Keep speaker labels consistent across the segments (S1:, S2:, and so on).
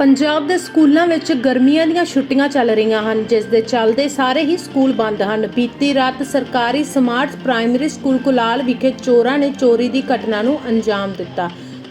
S1: ਪੰਜਾਬ ਦੇ ਸਕੂਲਾਂ ਵਿੱਚ ਗਰਮੀਆਂ ਦੀਆਂ ਛੁੱਟੀਆਂ ਚੱਲ ਰਹੀਆਂ ਹਨ, ਜਿਸ ਦੇ ਚੱਲਦੇ ਸਾਰੇ ਹੀ ਸਕੂਲ ਬੰਦ ਹਨ। ਬੀਤੀ ਰਾਤ ਸਰਕਾਰੀ ਸਮਾਰਟ ਪ੍ਰਾਇਮਰੀ ਸਕੂਲ ਕੁਲਾਲ ਵਿਖੇ ਚੋਰਾਂ ਨੇ ਚੋਰੀ ਦੀ ਘਟਨਾ ਨੂੰ ਅੰਜਾਮ ਦਿੱਤਾ।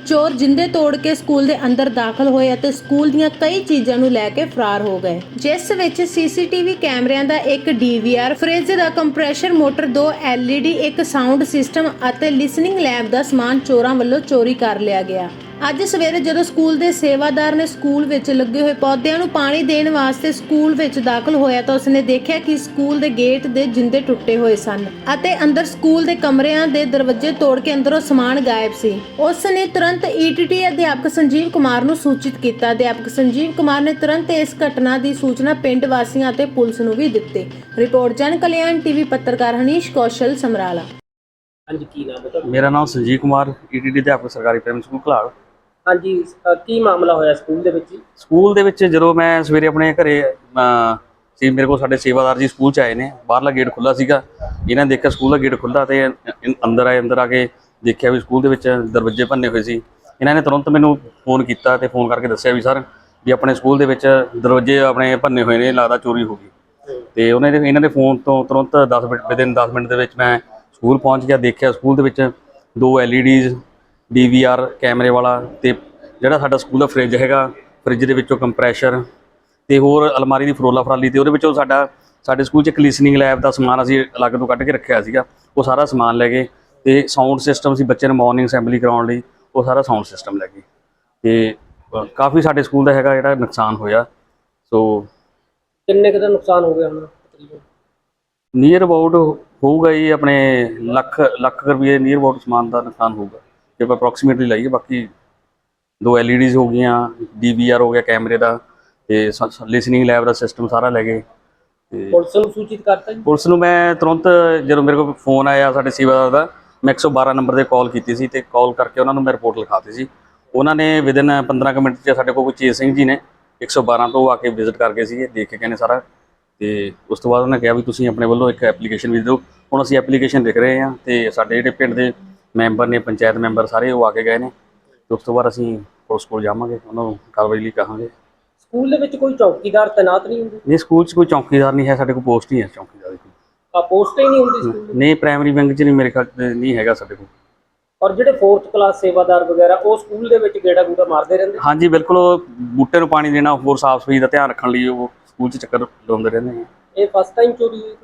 S1: ਚੋਰ ਜਿੰਦੇ ਤੋੜ ਕੇ ਸਕੂਲ ਦੇ ਅੰਦਰ ਦਾਖਲ ਹੋਏ ਅਤੇ ਸਕੂਲ ਦੀਆਂ ਕਈ ਚੀਜ਼ਾਂ ਨੂੰ ਲੈ ਕੇ ਫਰਾਰ ਹੋ ਗਏ। ਜਿਸ ਵਿੱਚ ਸੀਸੀਟੀਵੀ ਕੈਮਰਿਆਂ ਦਾ ਇੱਕ ਡੀਵੀਆਰ, ਫ੍ਰਿਜ ਦਾ ਕੰਪਰੈਸ਼ਰ ਮੋਟਰ, ਦੋ ਐਲਈਡੀ, ਇੱਕ ਸਾਊਂਡ ਸਿਸਟਮ ਅਤੇ ਲਿਸਨਿੰਗ ਲੈਬ ਦਾ ਸਮਾਨ ਚੋਰਾਂ ਵੱਲੋਂ ਚੋਰੀ ਕਰ ਲਿਆ ਗਿਆ। ਅੱਜ ਸਵੇਰੇ ਜਦੋਂ ਸਕੂਲ ਦੇ ਸੇਵਾਦਾਰ ਨੇ ਸਕੂਲ ਵਿੱਚ ਲੱਗੇ ਹੋਏ ਪੌਦਿਆਂ ਨੂੰ ਪਾਣੀ ਦੇਣ ਵਾਸਤੇ ਸਕੂਲ ਵਿੱਚ ਦਾਖਲ ਹੋਇਆ ਤਾਂ ਉਸਨੇ ਦੇਖਿਆ ਕਿ ਸਕੂਲ ਦੇ ਗੇਟ ਦੇ ਜਿੰਦੇ ਟੁੱਟੇ ਹੋਏ ਸਨ ਅਤੇ ਅੰਦਰ ਸਕੂਲ ਦੇ ਕਮਰਿਆਂ ਦੇ ਦਰਵਾਜ਼ੇ ਤੋੜ ਕੇ ਅੰਦਰੋਂ ਸਮਾਨ ਗਾਇਬ ਸੀ। ਉਸ ਨੇ ਤੁਰੰਤ ਈਟੀਟੀ ਅਧਿਆਪਕ ਸੰਜੀਵ ਕੁਮਾਰ ਨੂੰ ਸੂਚਿਤ ਕੀਤਾ। ਅਧਿਆਪਕ ਸੰਜੀਵ ਕੁਮਾਰ ਨੇ ਤੁਰੰਤ ਇਸ ਘਟਨਾ ਦੀ ਸੂਚਨਾ ਪਿੰਡ ਵਾਸੀਆਂ ਅਤੇ ਪੁਲਿਸ ਨੂੰ ਵੀ ਦਿੱਤੀ। ਰਿਪੋਰਟ ਜਨ ਕਲਿਆਣ ਟੀਵੀ ਪੱਤਰਕਾਰ ਹਨੀਸ਼ ਕੌਸ਼ਲ ਸਮਰਾਲਾ।
S2: ਹਾਂਜੀ ਕੀ ਨਾਮ ਹੈ ਤੁਹਾਡਾ?
S3: ਮੇਰਾ ਨਾਮ ਸੰਜੀਵ ਕੁਮਾਰ ਈਟੀਡੀ ਅਧਿਆਪਕ ਸਰਕਾਰੀ ਪ੍ਰਾਇਮਰੀ ਸਕੂਲ ਘਲਾਲ
S2: ਹਾਂਜੀ ਅ, ਕੀ ਮਾਮਲਾ ਹੋਇਆ ਸਕੂਲ ਦੇ ਵਿੱਚ ਜੀ?
S3: ਸਕੂਲ ਦੇ ਵਿੱਚ ਜਦੋਂ ਮੈਂ ਸਵੇਰੇ ਆਪਣੇ ਘਰੇ ਅਹ, ਸੀ ਮੇਰੇ ਕੋਲ ਸਾਡੇ ਸੇਵਾਦਾਰ ਜੀ ਸਕੂਲ ਚ ਆਏ ਨੇ ਬਾਹਰਲਾ ਗੇਟ ਖੁੱਲਾ ਸੀਗਾ। ਇਹਨਾਂ ਨੇ ਦੇਖਿਆ ਸਕੂਲ ਦਾ ਗੇਟ ਖੁੱਲਾ ਤੇ ਇਨ- ਅੰਦਰ ਆਏ ਅੰਦਰ ਆ ਕੇ ਦੇਖਿਆ ਵੀ ਸਕੂਲ ਦੇ ਵਿੱਚ ਦਰਵਾਜ਼ੇ ਭੰਨੇ ਹੋਏ ਸੀ। ਇਹਨਾਂ ਨੇ ਤੁਰੰਤ ਮੈਨੂੰ ਫੋਨ ਕੀਤਾ ਤੇ ਫੋਨ ਕਰਕੇ ਦੱਸਿਆ ਵੀ ਸਰ ਵੀ ਆਪਣੇ ਸਕੂਲ ਦੇ ਵਿੱਚ ਦਰਵਾਜ਼ੇ ਆਪਣੇ ਭੰਨੇ ਹੋਏ ਨੇ ਲੱਗਦਾ ਚੋਰੀ ਹੋ ਗਈ। ਤੇ ਉਹਨੇ ਦੇ- ਇਹਨਾਂ ਦੇ ਫੋਨ ਤੋਂ ਤੁਰੰਤ 10 ਮਿੰਟ ਵਿਦਿਨ 10 ਮਿੰਟ ਦੇ ਵਿੱਚ ਮੈਂ ਸਕੂਲ ਪਹੁੰਚ ਗਿਆ ਦੇਖਿਆ ਸਕੂਲ ਦੇ ਵਿੱਚ ਦੋ ਐਲਈਡੀਜ਼ ਡੀਵੀਆਰ ਕੈਮਰੇ ਵਾਲਾ ਤੇ ਜਿਹੜਾ ਸਾਡਾ ਸਕੂਲ ਦਾ ਫ੍ਰਿਜ ਹੈਗਾ ਫ੍ਰਿਜ ਦੇ ਵਿੱਚੋਂ ਕੰਪਰੈਸ਼ਰ ਤੇ ਹੋਰ ਅਲਮਾਰੀ ਦੀ ਫਰੋਲਾ ਫਰਾਲੀ ਤੇ ਉਹਦੇ ਵਿੱਚੋਂ ਸਾਡਾ ਸਾਡੇ ਸਕੂਲ 'ਚ ਇੱਕ ਲਿਸਨਿੰਗ ਲੈਬ ਦਾ ਸਮਾਨ ਅਸੀਂ ਅਲੱਗ ਤੋਂ ਕੱਢ ਕੇ ਰੱਖਿਆ ਸੀਗਾ ਉਹ ਸਾਰਾ ਸਮਾਨ ਲੈ ਗਏ ਤੇ ਸਾਊਂਡ ਸਿਸਟਮ ਸੀ ਬੱਚੇ ਨੂੰ ਮਾਰਨਿੰਗ ਅਸੈਂਬਲੀ ਕਰਾਉਣ ਲਈ ਉਹ ਸਾਰਾ ਸਾਊਂਡ ਸਿਸਟਮ ਲੈ ਗਏ ਤੇ ਕਾਫੀ ਸਾਡੇ ਸਕੂਲ ਦਾ ਹੈਗਾ ਜਿਹੜਾ ਨੁਕਸਾਨ ਹੋਇਆ ਸੋ
S2: ਕਿੰਨੇ ਕੁ ਦਾ ਨੁਕਸਾਨ ਹੋ ਗਿਆ ਹੁਣ
S3: ਨੀਅਰ ਅਬਾਊਟ ਹੋਊਗਾ ਜੀ ਆਪਣੇ ਲੱਖ ਲੱਖ ਰੁਪਏ ਨੀਅਰ ਅਬਾਊਟ ਸਮਾਨ ਦਾ ਨੁਕਸਾਨ ਹੋਊਗਾ। ਜੇ ਆਪਾਂ ਅਪਰੋਕਸੀਮੇਟਲੀ ਲਾਈਏ ਬਾਕੀ ਦੋ ਐਲਈਡੀਜ਼ ਹੋ ਗਈਆਂ ਡੀਵੀਆਰ ਹੋ ਗਿਆ ਕੈਮਰੇ ਦਾ ਤੇ ਲਿਸਨਿੰਗ ਲੈਬ ਦਾ ਸਿਸਟਮ ਸਾਰਾ ਲੈ ਗਏ ਤੇ
S2: ਪੁਲਿਸ ਨੂੰ ਸੂਚਿਤ ਕਰਤਾ ਜੀ?
S3: ਪੁਲਿਸ ਨੂੰ ਮੈਂ ਤੁਰੰਤ ਜਦੋਂ ਮੇਰੇ ਕੋਲ ਫੋਨ ਆਇਆ ਸਾਡੇ ਸੇਵਾਦਾਰ ਦਾ ਮੈਂ 112 ਨੰਬਰ ਤੇ ਕਾਲ ਕੀਤੀ ਸੀ ਤੇ ਕਾਲ ਕਰਕੇ ਉਹਨਾਂ ਨੂੰ ਮੈਂ ਰਿਪੋਰਟ ਲਿਖਾਤੀ ਸੀ। ਉਹਨਾਂ ਨੇ ਵਿਦਿਨ 15 ਕੁ ਮਿੰਟ 'ਚ ਸਾਡੇ ਕੋਲ ਚੇਤ ਸਿੰਘ ਜੀ ਨੇ 112 ਤੋਂ ਆ ਕੇ ਵਿਜ਼ਿਟ ਕਰ ਗਏ ਸੀਗੇ ਦੇਖ ਕੇ ਕਹਿੰਦੇ ਸਾਰਾ ਤੇ ਉਸ ਤੋਂ ਬਾਅਦ ਉਹਨਾਂ ਕਿਹਾ ਵੀ ਤੁਸੀਂ ਆਪਣੇ ਵੱਲੋਂ ਇੱਕ ਐਪਲੀਕੇਸ਼ਨ ਵੀ ਦਿਓ। ਹੁਣ ਅਸੀਂ ਐਪਲੀਕੇਸ਼ਨ ਲਿਖ ਰਹੇ ਹਾਂ ਤੇ ਸਾਡੇ ਜਿਹੜੇ ਪਿੰਡ ਦੇ ਮੈਂਬਰ ਨੇ ਪੰਚਾਇਤ ਮੈਂਬਰ ਸਾਰੇ ਉਹ ਆ ਕੇ ਗਏ ਨੇ ਤੇ ਉਸ ਤੋਂ ਬਾਅਦ ਅਸੀਂ ਪੁਲਿਸ ਕੋਲ ਜਾਵਾਂਗੇ ਉਹਨਾਂ ਨੂੰ ਕਾਰਵਾਈ ਲਈ ਕਹਾਂਗੇ।
S2: ਸਕੂਲ ਦੇ ਵਿੱਚ ਕੋਈ ਚੌਕੀਦਾਰ ਤੈਨਾਤ ਨਹੀਂ ਹੁੰਦੇ?
S3: ਨਹੀਂ ਸਕੂਲ 'ਚ ਕੋਈ ਚੌਕੀਦਾਰ ਨਹੀਂ ਹੈ ਸਾਡੇ ਕੋਲ ਪੋਸਟ ਹੀ ਹੈ ਚੌਕੀਦਾਰ ਦੀ
S2: ਆ ਪੋਸਟ ਹੀ ਨਹੀਂ ਹੁੰਦੀ ਸਕੂਲ ਦੀ
S3: ਨਹੀਂ ਪ੍ਰਾਇਮਰੀ ਬੈਂਕ 'ਚ ਨਹੀਂ ਮੇਰੇ ਖਿਆਲ 'ਚ ਨਹੀਂ ਹੈਗਾ ਸਾਡੇ ਕੋਲ।
S2: ਔਰ ਜਿਹੜੇ 4th ਕਲਾਸ ਸੇਵਾਦਾਰ ਵਗੈਰਾ ਉਹ ਸਕੂਲ ਦੇ ਵਿੱਚ ਗੇੜਾ ਗੂੜਾ ਮਾਰਦੇ ਰਹਿੰਦੇ?
S3: ਹਾਂਜੀ ਬਿਲਕੁਲ ਉਹ ਬੂਟੇ ਨੂੰ ਪਾਣੀ ਦੇਣਾ ਹੋਰ ਸਾਫ਼ ਸਫ਼ਾਈ ਦਾ ਧਿਆਨ ਰੱਖਣ ਲਈ ਉਹ ਸਕੂਲ 'ਚ ਚੱਕਰ ਲਾਉਂਦੇ ਰਹਿੰਦੇ ਨੇ।
S2: ਇਹ ਫਸਟ ਟਾਈਮ ਚੋਰੀ ਹੋਈ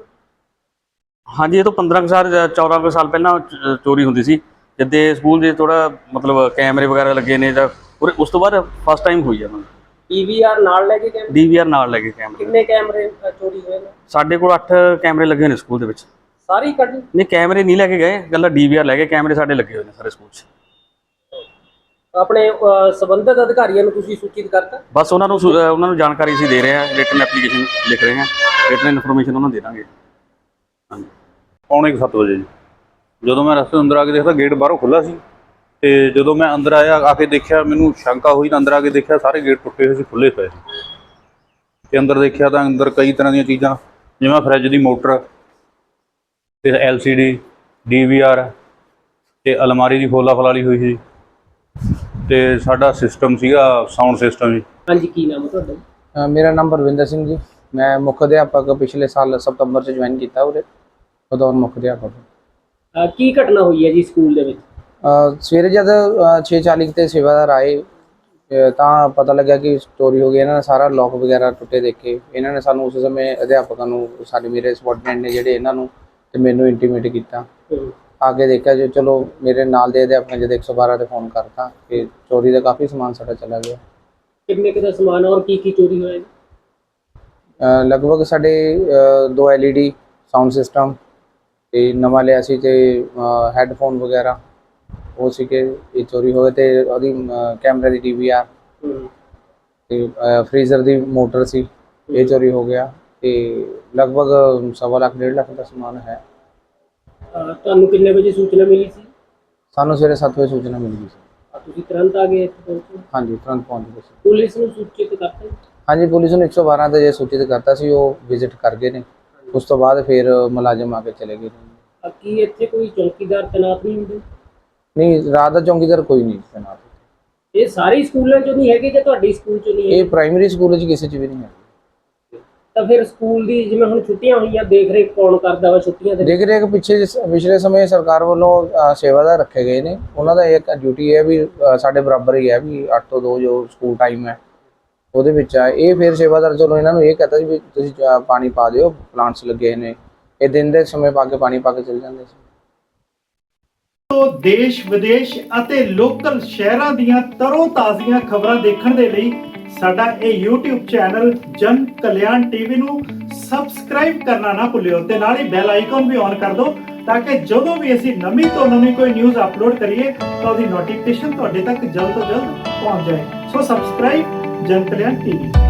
S3: ਹਾਂਜੀ ਇਹ ਤੋਂ 15 ਕੁ ਸਾਲ ਜਾਂ 14 ਕੁ ਸਾਲ ਪਹਿਲਾਂ ਚ- ਚੋਰੀ ਹੁੰਦੀ ਸੀ। ਜਿੱਦੇ ਸਕੂਲ ਦੇ ਥੋੜਾ ਮਤਲਬ ਕੈਮਰੇ ਵਗੈਰਾ ਲੱਗੇ ਨੇ ਜਾਂ ਉਰੇ- ਉਸ ਤੋਂ ਬਾਅਦ ਫਸਟ ਟਾਈਮ ਹੋਈ ਆ
S2: ਪੀਵੀਆਰ ਨਾਲ ਲੈ ਕੇ ਕੈਮਰੇ?
S3: ਡੀਵੀਆਰ ਨਾਲ ਲੱਗੇ ਕੈਮਰੇ।
S2: ਕਿੰਨੇ ਕੈਮਰੇ ਅ, ਚੋਰੀ ਹੋਏ ਨੇ?
S3: ਸਾਡੇ ਕੋਲ 8 ਕੈਮਰੇ ਲੱਗੇ ਨੇ ਸਕੂਲ ਦੇ ਵਿੱਚ।
S2: ਸਾਰੀ ਕੱਢ?
S3: ਨਹੀਂ ਕੈਮਰੇ ਨਹੀਂ ਲੈ ਕੇ ਗਏ ਗੱਲਾਂ ਡੀਵੀਆਰ ਲੈ ਕੇ ਕੈਮਰੇ ਸਾਡੇ ਲੱਗੇ ਹੋਏ ਨੇ ਸਾਰੇ ਸਕੂਲ 'ਚ।
S2: ਆਪਣੇ ਅ, ਸੰਬੰਧਿਤ ਅਧਿਕਾਰੀਆਂ ਨੂੰ ਤੁਸੀਂ ਸੂਚਿਤ ਕਰਤਾ?
S3: ਬਸ ਉਹਨਾਂ ਨੂੰ ਸੁ- ਅਹ ਉਹਨਾਂ ਨੂੰ ਜਾਣਕਾਰੀ ਅਸੀਂ ਦੇ ਰਹੇ ਹਾਂ ਰਿਟਨ ਐਪਲੀਕੇਸ਼ਨ ਲਿਖ ਰਹੇ ਹਾਂ ਰਿਟਨ ਇਨਫੋਰਮੇਸ਼ਨ ਉਹਨਾਂ ਨੂੰ ਦੇ ਦਾਂਗੇ। ਹਾਂਜੀ।
S4: ਪੌਣੇ 7 ਵਜੇ ਜੀ। ਜਦੋਂ ਮੈਂ ਰਸਤੇ ਅੰਦਰ ਆ ਕੇ ਦੇਖਦਾ ਗੇਟ ਬਾਹਰੋਂ ਖੁੱਲਾ ਸੀ। ਤੇ ਜਦੋਂ ਮੈਂ ਅੰਦਰ ਆਇਆ ਆ ਕੇ ਦੇਖਿਆ ਮੈਨੂੰ ਸ਼ੰਕਾ ਹੋਈ ਤਾਂ ਅੰਦਰ ਆ ਕੇ ਦੇਖਿਆ ਸਾਰੇ ਗੇਟ ਟੁੱਟੇ ਹੋਏ ਸੀ ਖੁੱਲੇ ਪਏ ਸੀ। ਤੇ ਅੰਦਰ ਦੇਖਿਆ ਤਾਂ ਅੰਦਰ ਕਈ ਤਰ੍ਹਾਂ ਦੀਆਂ ਚੀਜ਼ਾਂ ਜਿਵੇਂ ਫਰਿੱਜ ਦੀ ਮੋਟਰ ਤੇ LCD DVR ਤੇ ਅਲਮਾਰੀ ਦੀ ਫੋਲਾ ਫਲਾਲੀ ਹੋਈ ਸੀ। ਤੇ ਸਾਡਾ ਸਿਸਟਮ ਸੀਗਾ ਸਾਊਂਡ ਸਿਸਟਮ ਜੀ।
S2: ਹਾਂਜੀ ਕੀ ਨਾਮ ਹੈ ਤੁਹਾਡਾ?
S5: ਮੇਰਾ ਨਾਮ ਬਰਵਿੰਦਰ ਸਿੰਘ ਜੀ। ਮੈਂ ਮੁੱਖ ਅਧਿਆਪਕ ਪਿਛਲੇ ਸਾਲ ਸਤੰਬਰ ਚ ਜੁਆਇਨ ਕੀਤਾ ਉਰੇ। ਬਤੌਰ ਮੁੱਖ ਅਧਿਆਪਕ।
S2: ਅ, ਕੀ ਘਟਨਾ ਹੋਈ ਹੈ ਜੀ ਸਕੂਲ ਦੇ ਵਿੱਚ?
S5: ਸਵੇਰੇ ਜਦ 6:40 ਤੇ ਸੇਵਾਦਾਰ ਆਏ ਅ, ਤਾਂ ਪਤਾ ਲੱਗਾ ਕਿ ਚੋਰੀ ਹੋ ਗਈ ਇਹਨਾਂ ਨੇ ਸਾਰਾ ਲੋਕ ਵਗੈਰਾ ਟੁੱਟੇ ਦੇਖੇ ਇਹਨਾਂ ਨੇ ਸਾਨੂੰ ਉਸ ਸਮੇਂ ਅਧਿਆਪਕਾਂ ਨੂੰ ਸਾਡੇ ਮੇਰੇ ਸਬੋਰਡੀਨੇਟ ਨੇ ਜਿਹੜੇ ਇਹਨਾਂ ਨੂੰ ਤੇ ਮੈਨੂੰ ਇੰਟੀਮੇਟ ਕੀਤਾ।
S2: ਹਮ,
S5: ਆ ਕੇ ਦੇਖਿਆ ਜੋ ਚਲੋ ਮੇਰੇ ਨਾਲ ਦੇ ਅਧਿਆਪਕਾਂ ਜਦ 112 ਤੇ ਫੋਨ ਕਰਤਾ ਕਿ ਚੋਰੀ ਦਾ ਕਾਫੀ ਸਮਾਨ ਸਾਡਾ ਚਲਾ ਗਿਆ।
S2: ਕਿੰਨੇ ਕੁ ਦਾ ਸਮਾਨ ਔਰ ਕੀ ਕੀ ਚੋਰੀ ਹੋਇਆ ਜੀ?
S5: ਲਗਭਗ ਸਾਡੇ ਦੋ LED ਸਾਊਂਡ ਸਿਸਟਮ ਤੇ ਨਵਾਂ ਲਿਆ ਸੀ ਤੇ ਹੈੱਡਫੋਨ ਵਗੈਰਾ। ਉਹ ਸੀ ਕਿ ਇਹ ਚੋਰੀ ਹੋ ਗਏ ਤੇ ਉਹਦੀ ਕੈਮਰੇ ਦੀ
S2: ਹਮ,
S5: ਤੇ ਫ੍ਰੀਜ਼ਰ ਦੀ ਮੋਟਰ ਸੀ ਇਹ ਚੋਰੀ ਹੋ ਗਿਆ। ਤੇ ਲਗਭਗ ਸਵਾ ਲੱਖ ਡੇਢ ਲੱਖ ਦਾ ਸਮਾਨ ਹੈ।
S2: ਤੁਹਾਨੂੰ ਕਿੰਨੇ ਵਜੇ ਸੂਚਨਾ ਮਿਲੀ ਸੀ?
S5: ਸਾਨੂੰ ਸਵੇਰੇ 7 ਵਜੇ ਸੂਚਨਾ ਮਿਲ ਸੀ।
S2: ਤੁਸੀਂ ਤੁਰੰਤ ਆ ਗਏ ਇੱਥੇ ਪਹੁੰਚੇ?
S5: ਹਾਂਜੀ ਤੁਰੰਤ ਪਹੁੰਚ ਗਏ
S2: ਪੁਲਿਸ ਨੂੰ ਸੂਚਿਤ ਕਰਤਾ?
S5: ਹਾਂਜੀ ਪੁਲਿਸ ਨੂੰ 112 ਤੇ ਜੇ ਸੂਚਿਤ ਕਰਤਾ ਸੀ ਉਹ ਵਿਜ਼ਿਟ ਕਰ ਗਏ ਨੇ। ਉਸ ਤੋਂ ਬਾਅਦ ਫਿਰ ਮੁਲਾਜ਼ਮ ਆ ਕੇ ਚਲੇ ਗਏ।
S2: ਅ, ਕੀ ਇੱਥੇ ਕੋਈ ਚੌਕੀਦਾਰ ਤੈਨਾਤ ਨਹੀਂ ਹੁੰਦੇ?
S5: ਨਹੀਂ ਰਾਤ ਦਾ ਚੌਂਕੀਦਾਰ ਕੋਈ ਨਹੀਂ ਤੈਨਾਤ।
S2: ਇਹ ਸਾਰੇ ਸਕੂਲਾਂ ਚੋਂ ਨਹੀਂ ਹੈਗੇ ਕਿ ਤੁਹਾਡੀ ਸਕੂਲ ਚੋਂ ਨਹੀਂ
S5: ਇਹ
S2: ਹੈ
S5: ਪ੍ਰਾਇਮਰੀ ਸਕੂਲ ਵਿੱਚ ਕਿਸੇ 'ਚ ਵੀ ਨਹੀਂ ਹੈ
S2: ਤਾਂ ਫਿਰ ਸਕੂਲ ਦੀ ਜਿਵੇਂ ਹੁਣ ਛੁੱਟੀਆਂ ਹੋਈਆਂ ਦੇਖ ਰੇਖ ਕੌਣ ਕਰਦਾ ਵਾ ਛੁੱਟੀਆਂ ਦੇ ਵਿੱਚ?
S5: ਦੇਖ ਰਹੇ ਕਿ ਪਿੱਛੇ ਜਿਸ- ਪਿਛਲੇ ਸਮੇਂ ਸਰਕਾਰ ਵੱਲੋਂ ਅ, ਸੇਵਾਦਾਰ ਰੱਖੇ ਗਏ ਨੇ। ਉਹਨਾਂ ਦਾ ਇੱਕ ਡਿਊਟੀ ਹੈ ਵੀ ਅ, ਸਾਡੇ ਬਰਾਬਰ ਹੀ ਹੈ ਵੀ 8 ਤੋਂ 2 ਜੋ ਸਕੂਲ ਟਾਈਮ ਹੈ ਉਹਦੇ ਵਿੱਚ ਆ। ਇਹ ਫਿਰ ਸੇਵਾਦਾਰ ਚਲੋ ਇਹਨਾਂ ਨੂੰ ਇਹ ਕਹਤਾ ਸੀ ਵੀ ਤੁਸੀਂ ਅ, ਪਾਣੀ ਪਾ ਦਿਓ ਪਲਾਂਟਸ ਲੱਗੇ ਨੇ। ਇਹ ਦਿਨ ਦੇ ਸਮੇਂ ਪਾ ਕੇ ਪਾਣੀ ਪਾ ਕੇ ਚਲ ਜਾਂਦੇ ਸੀ।
S6: ਤੋਂ ਦੇਸ਼ ਵਿਦੇਸ਼ ਅਤੇ ਲੋਕਲ ਸ਼ਹਿਰਾਂ ਦੀਆਂ ਤਰੋ ਤਾਜ਼ੀਆਂ ਖਬਰਾਂ ਦੇਖਣ ਦੇ ਲਈ ਸਾਡਾ ਇਹ YouTube ਚੈਨਲ ਜਨ ਕਲਿਆਣ ਟੀਵੀ ਨੂੰ ਸਬਸਕ੍ਰਾਈਬ ਕਰਨਾ ਨਾ ਭੁੱਲਿਓ ਤੇ ਨਾਲ ਹੀ ਬੈਲ ਆਈਕਨ ਵੀ ਔਨ ਕਰ ਦਿਓ ਤਾਂ ਕਿ ਜਦੋਂ ਵੀ ਅਸੀਂ ਨਵੀਂ ਤੋਂ ਨਵੀਂ ਕੋਈ ਨਿਊਜ਼ ਅਪਲੋਡ ਕਰੀਏ ਤਾਂ ਉਹਦੀ ਨੋਟੀਫਿਕੇਸ਼ਨ ਤੁਹਾਡੇ ਤੱਕ ਜਲਦ ਤੋਂ ਜਲਦ ਪਹੁੰਚ ਜਾਏ। ਸੋ ਸਬਸਕ੍ਰਾਈਬ ਜਨ ਕਲਿਆਣ ਟੀਵੀ